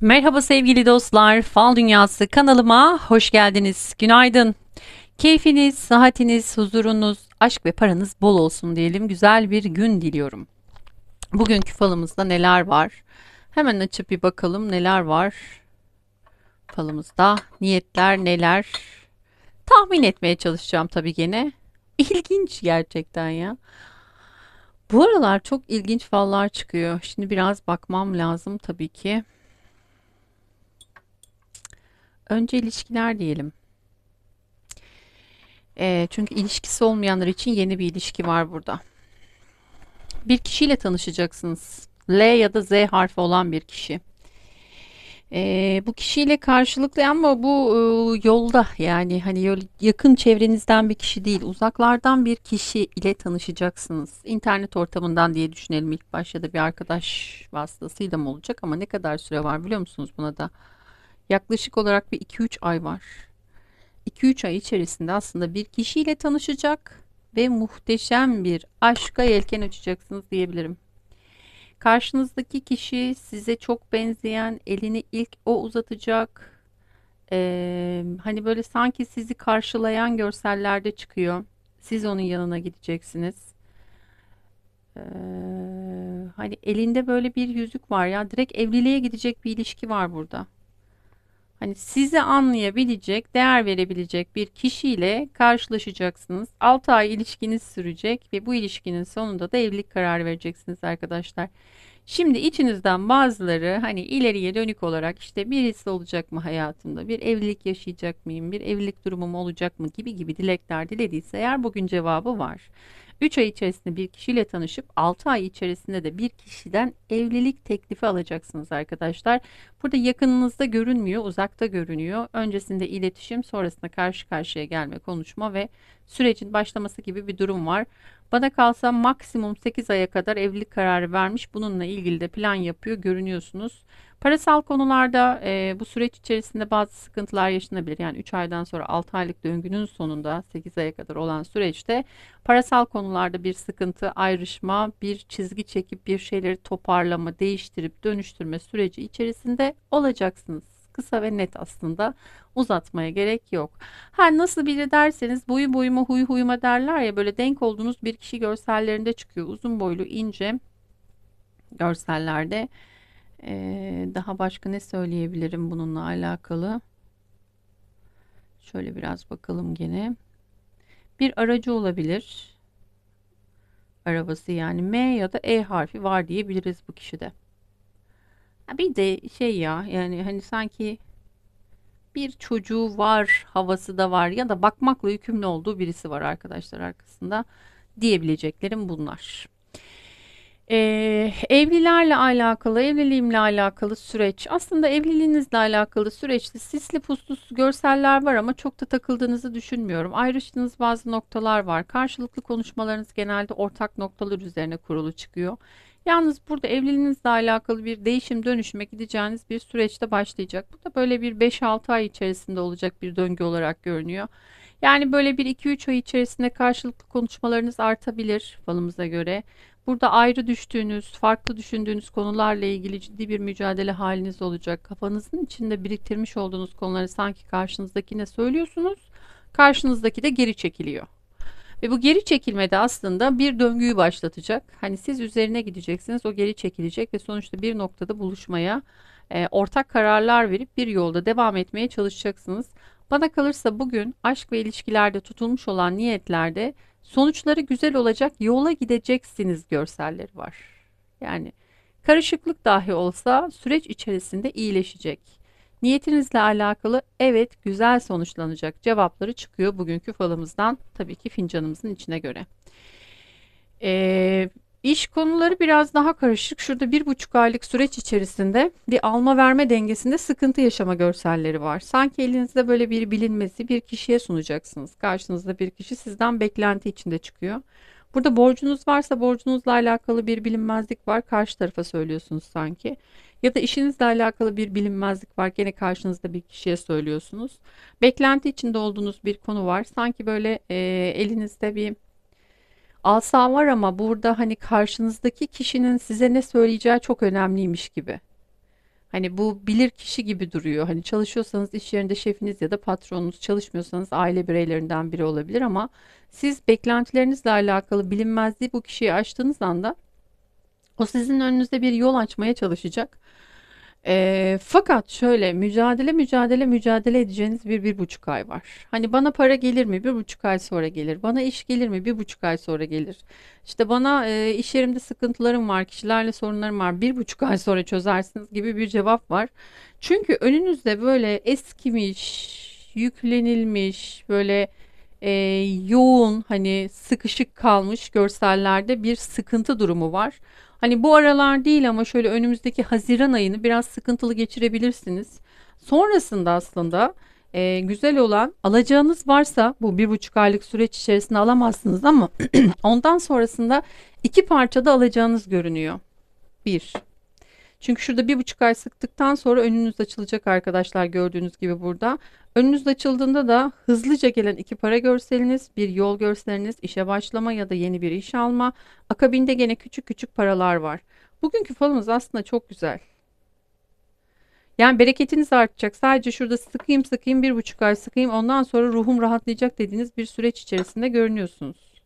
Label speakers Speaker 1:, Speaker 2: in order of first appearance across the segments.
Speaker 1: Merhaba sevgili dostlar, Fal Dünyası kanalıma hoş geldiniz. Günaydın. Keyfiniz, sıhhatiniz, huzurunuz, aşk ve paranız bol olsun diyelim. Güzel bir gün diliyorum. Bugünkü falımızda neler var? Hemen açıp bir bakalım neler var falımızda. Niyetler neler? Tahmin etmeye çalışacağım tabii gene. İlginç gerçekten ya. Bu aralar çok ilginç fallar çıkıyor. Şimdi biraz bakmam lazım tabii ki. Önce ilişkiler diyelim. Eee, çünkü ilişkisi olmayanlar için yeni bir ilişki var burada. Bir kişiyle tanışacaksınız. L ya da Z harfi olan bir kişi. Eee, bu kişiyle karşılıklı ama bu eee, yolda yani hani yakın çevrenizden bir kişi değil, uzaklardan bir kişi ile tanışacaksınız. İnternet ortamından diye düşünelim ilk başta da bir arkadaş vasıtasıyla mı olacak ama ne kadar süre var biliyor musunuz buna da? Yaklaşık olarak bir 2-3 ay var. 2-3 ay içerisinde aslında bir kişiyle tanışacak ve muhteşem bir aşka yelken açacaksınız diyebilirim. Karşınızdaki kişi size çok benzeyen, elini ilk o uzatacak. Ee, hani böyle sanki sizi karşılayan görsellerde çıkıyor. Siz onun yanına gideceksiniz. Ee, hani elinde böyle bir yüzük var ya, direkt evliliğe gidecek bir ilişki var burada. Hani sizi anlayabilecek, değer verebilecek bir kişiyle karşılaşacaksınız. 6 ay ilişkiniz sürecek ve bu ilişkinin sonunda da evlilik kararı vereceksiniz arkadaşlar. Şimdi içinizden bazıları hani ileriye dönük olarak işte birisi olacak mı hayatımda, bir evlilik yaşayacak mıyım, bir evlilik durumum olacak mı gibi gibi dilekler dilediyse eğer bugün cevabı var. 3 ay içerisinde bir kişiyle tanışıp 6 ay içerisinde de bir kişiden evlilik teklifi alacaksınız arkadaşlar. Burada yakınınızda görünmüyor, uzakta görünüyor. Öncesinde iletişim, sonrasında karşı karşıya gelme, konuşma ve sürecin başlaması gibi bir durum var. Bana kalsa maksimum 8 aya kadar evlilik kararı vermiş. Bununla ilgili de plan yapıyor, görünüyorsunuz. Parasal konularda e, bu süreç içerisinde bazı sıkıntılar yaşanabilir. Yani 3 aydan sonra 6 aylık döngünün sonunda 8 aya kadar olan süreçte parasal konularda bir sıkıntı, ayrışma, bir çizgi çekip bir şeyleri toparlama, değiştirip dönüştürme süreci içerisinde olacaksınız. Kısa ve net aslında uzatmaya gerek yok. Ha nasıl biri derseniz boyu boyuma huy huyuma derler ya böyle denk olduğunuz bir kişi görsellerinde çıkıyor. Uzun boylu ince görsellerde. Ee, daha başka ne söyleyebilirim bununla alakalı? Şöyle biraz bakalım gene. Bir aracı olabilir. Arabası yani M ya da E harfi var diyebiliriz bu kişide. Bir de şey ya yani hani sanki bir çocuğu var havası da var ya da bakmakla yükümlü olduğu birisi var arkadaşlar arkasında diyebileceklerim bunlar. Ee, evlilerle alakalı, evliliğimle alakalı süreç. Aslında evliliğinizle alakalı süreçte sisli puslu görseller var ama çok da takıldığınızı düşünmüyorum. Ayrıştığınız bazı noktalar var. Karşılıklı konuşmalarınız genelde ortak noktalar üzerine kurulu çıkıyor. Yalnız burada evliliğinizle alakalı bir değişim dönüşüme gideceğiniz bir süreçte başlayacak. Bu da böyle bir 5-6 ay içerisinde olacak bir döngü olarak görünüyor. Yani böyle bir 2-3 ay içerisinde karşılıklı konuşmalarınız artabilir falımıza göre. Burada ayrı düştüğünüz, farklı düşündüğünüz konularla ilgili ciddi bir mücadele haliniz olacak. Kafanızın içinde biriktirmiş olduğunuz konuları sanki karşınızdakine söylüyorsunuz. Karşınızdaki de geri çekiliyor. Ve bu geri çekilmede aslında bir döngüyü başlatacak. Hani siz üzerine gideceksiniz, o geri çekilecek ve sonuçta bir noktada buluşmaya, e, ortak kararlar verip bir yolda devam etmeye çalışacaksınız. Bana kalırsa bugün aşk ve ilişkilerde tutulmuş olan niyetlerde sonuçları güzel olacak, yola gideceksiniz görselleri var. Yani karışıklık dahi olsa süreç içerisinde iyileşecek. Niyetinizle alakalı evet güzel sonuçlanacak cevapları çıkıyor bugünkü falımızdan tabii ki fincanımızın içine göre. Ee, iş konuları biraz daha karışık. Şurada bir buçuk aylık süreç içerisinde bir alma verme dengesinde sıkıntı yaşama görselleri var. Sanki elinizde böyle bir bilinmezi bir kişiye sunacaksınız. Karşınızda bir kişi sizden beklenti içinde çıkıyor. Burada borcunuz varsa borcunuzla alakalı bir bilinmezlik var. Karşı tarafa söylüyorsunuz sanki. Ya da işinizle alakalı bir bilinmezlik var. Gene karşınızda bir kişiye söylüyorsunuz. Beklenti içinde olduğunuz bir konu var. Sanki böyle e, elinizde bir asa var ama burada hani karşınızdaki kişinin size ne söyleyeceği çok önemliymiş gibi. Hani bu bilir kişi gibi duruyor. Hani çalışıyorsanız iş yerinde şefiniz ya da patronunuz, çalışmıyorsanız aile bireylerinden biri olabilir ama siz beklentilerinizle alakalı bilinmezliği bu kişiye açtığınız anda o sizin önünüzde bir yol açmaya çalışacak. Eee, fakat şöyle mücadele mücadele mücadele edeceğiniz bir bir buçuk ay var. Hani bana para gelir mi? Bir buçuk ay sonra gelir. Bana iş gelir mi? Bir buçuk ay sonra gelir. İşte bana eee, iş yerimde sıkıntılarım var, kişilerle sorunlarım var. Bir buçuk ay sonra çözersiniz gibi bir cevap var. Çünkü önünüzde böyle eskimiş, yüklenilmiş, böyle eee, yoğun, hani sıkışık kalmış görsellerde bir sıkıntı durumu var. Hani bu aralar değil ama şöyle önümüzdeki Haziran ayını biraz sıkıntılı geçirebilirsiniz. Sonrasında aslında e, güzel olan alacağınız varsa bu bir buçuk aylık süreç içerisinde alamazsınız ama ondan sonrasında iki parçada alacağınız görünüyor. Bir. Çünkü şurada bir buçuk ay sıktıktan sonra önünüz açılacak arkadaşlar gördüğünüz gibi burada. Önünüz açıldığında da hızlıca gelen iki para görseliniz, bir yol görseliniz, işe başlama ya da yeni bir iş alma. Akabinde gene küçük küçük paralar var. Bugünkü falımız aslında çok güzel. Yani bereketiniz artacak. Sadece şurada sıkayım sıkayım bir buçuk ay sıkayım ondan sonra ruhum rahatlayacak dediğiniz bir süreç içerisinde görünüyorsunuz.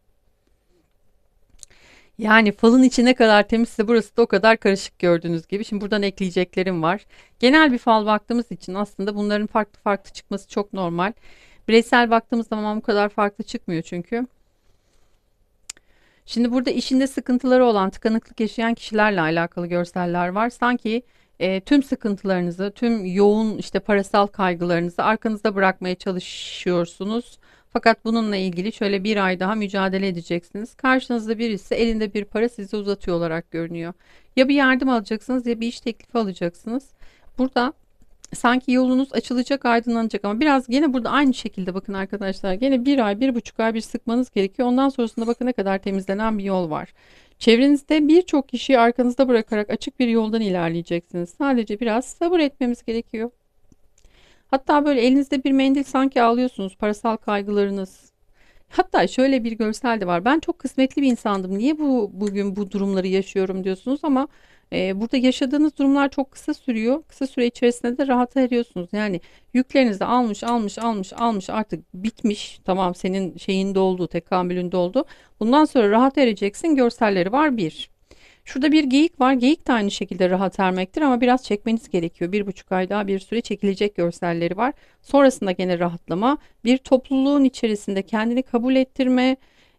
Speaker 1: Yani falın içi ne kadar temizse burası da o kadar karışık gördüğünüz gibi. Şimdi buradan ekleyeceklerim var. Genel bir fal baktığımız için aslında bunların farklı farklı çıkması çok normal. Bireysel baktığımız zaman bu kadar farklı çıkmıyor çünkü. Şimdi burada işinde sıkıntıları olan, tıkanıklık yaşayan kişilerle alakalı görseller var. Sanki e, tüm sıkıntılarınızı, tüm yoğun işte parasal kaygılarınızı arkanızda bırakmaya çalışıyorsunuz. Fakat bununla ilgili şöyle bir ay daha mücadele edeceksiniz. Karşınızda birisi elinde bir para size uzatıyor olarak görünüyor. Ya bir yardım alacaksınız ya bir iş teklifi alacaksınız. Burada sanki yolunuz açılacak, aydınlanacak ama biraz gene burada aynı şekilde bakın arkadaşlar. Gene bir ay, bir buçuk ay bir sıkmanız gerekiyor. Ondan sonrasında bakın ne kadar temizlenen bir yol var. Çevrenizde birçok kişiyi arkanızda bırakarak açık bir yoldan ilerleyeceksiniz. Sadece biraz sabır etmemiz gerekiyor. Hatta böyle elinizde bir mendil sanki ağlıyorsunuz. Parasal kaygılarınız. Hatta şöyle bir görsel de var. Ben çok kısmetli bir insandım. Niye bu bugün bu durumları yaşıyorum diyorsunuz ama e, burada yaşadığınız durumlar çok kısa sürüyor. Kısa süre içerisinde de rahata eriyorsunuz. Yani yüklerinizi almış, almış, almış, almış artık bitmiş. Tamam senin şeyin doldu, tekamülün doldu. Bundan sonra rahat ereceksin. Görselleri var bir. Şurada bir geyik var. Geyik de aynı şekilde rahat ermektir ama biraz çekmeniz gerekiyor. Bir buçuk ay daha bir süre çekilecek görselleri var. Sonrasında gene rahatlama. Bir topluluğun içerisinde kendini kabul ettirme,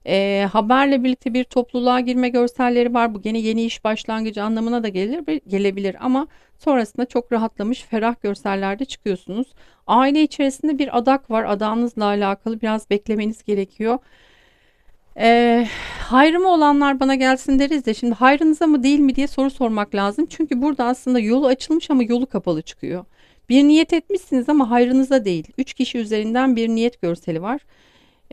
Speaker 1: e, haberle birlikte bir topluluğa girme görselleri var. Bu gene yeni iş başlangıcı anlamına da gelir, gelebilir ama sonrasında çok rahatlamış, ferah görsellerde çıkıyorsunuz. Aile içerisinde bir adak var. Adağınızla alakalı biraz beklemeniz gerekiyor. Eee, hayrı mı olanlar bana gelsin deriz de şimdi hayrınıza mı değil mi diye soru sormak lazım. Çünkü burada aslında yolu açılmış ama yolu kapalı çıkıyor. Bir niyet etmişsiniz ama hayrınıza değil. Üç kişi üzerinden bir niyet görseli var.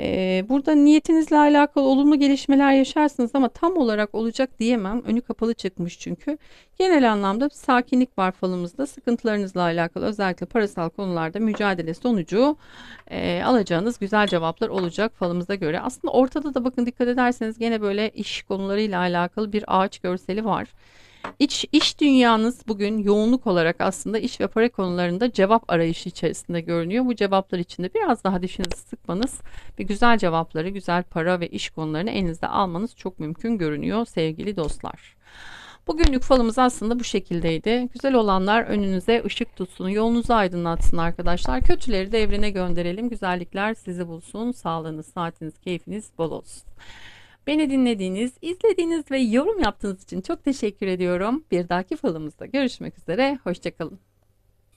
Speaker 1: Ee, burada niyetinizle alakalı olumlu gelişmeler yaşarsınız ama tam olarak olacak diyemem. Önü kapalı çıkmış çünkü. Genel anlamda sakinlik var falımızda. Sıkıntılarınızla alakalı özellikle parasal konularda mücadele sonucu e, alacağınız güzel cevaplar olacak falımıza göre. Aslında ortada da bakın dikkat ederseniz gene böyle iş konularıyla alakalı bir ağaç görseli var. İç, iş dünyanız bugün yoğunluk olarak aslında iş ve para konularında cevap arayışı içerisinde görünüyor. Bu cevaplar içinde biraz daha dişinizi sıkmanız ve güzel cevapları, güzel para ve iş konularını elinizde almanız çok mümkün görünüyor sevgili dostlar. Bugünlük falımız aslında bu şekildeydi. Güzel olanlar önünüze ışık tutsun, yolunuzu aydınlatsın arkadaşlar. Kötüleri de evrene gönderelim. Güzellikler sizi bulsun. Sağlığınız, saatiniz, keyfiniz bol olsun. Beni dinlediğiniz, izlediğiniz ve yorum yaptığınız için çok teşekkür ediyorum. Bir dahaki falımızda görüşmek üzere. Hoşçakalın.